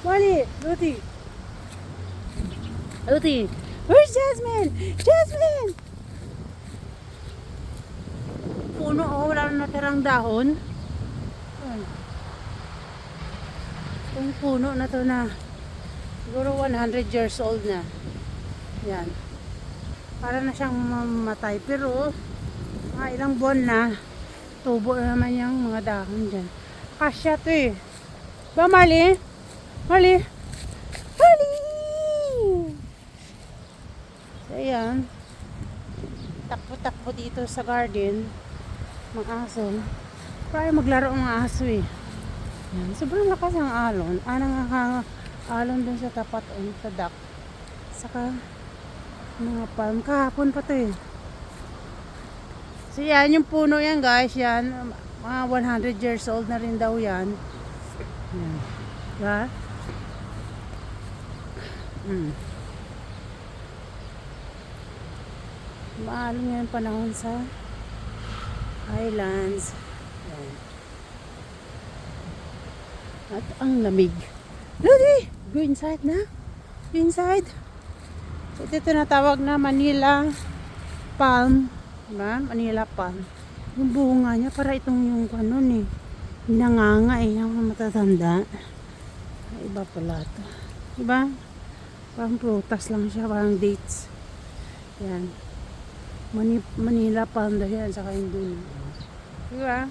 Wally, Luti. Luti. Where's Jasmine? Jasmine! Puno oh, wala na natirang dahon. Itong puno na to na siguro 100 years old na. Yan. Para na siyang mamatay. Pero, mga ilang buwan na, tubo na naman yung mga dahon dyan. Kasya to eh. Ba, Mali? Mali? Mali! So, ayan. Takbo-takbo dito sa garden. Mga aso. Para maglaro ang mga aso eh. Yan. Sobrang lakas ang alon. Ah, nga alon dun sa tapat oh, sa dock. Saka, mga palm. Kahapon pa to eh. So yan, yung puno yan guys, yan. Mga 100 years old na rin daw yan. Yan. Diba? Mm. Maalong yan panahon sa Highlands. At ang lamig. Lodi! Go inside na. Go inside. Ito tinatawag na Manila palm. Diba? Manila palm. Yung bunga niya, para itong yung ano eh. Nanganga eh, yung matatanda. Iba pala to. Diba? Parang prutas lang siya, parang dates. Yan. Mani Manila palm daw yan, saka dun. Diba?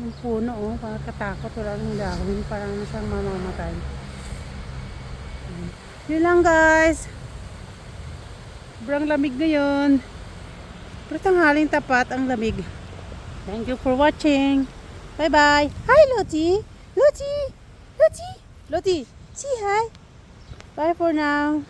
Yung puno, oh, parang katakot, wala nang dahon, parang na siyang mamamatay. Yan. Yun lang guys. Sobrang lamig ngayon. Pero tanghaling tapat ang lamig. Thank you for watching. Bye-bye. Hi, Loti. Loti. Loti. Loti. Say hi. Bye for now.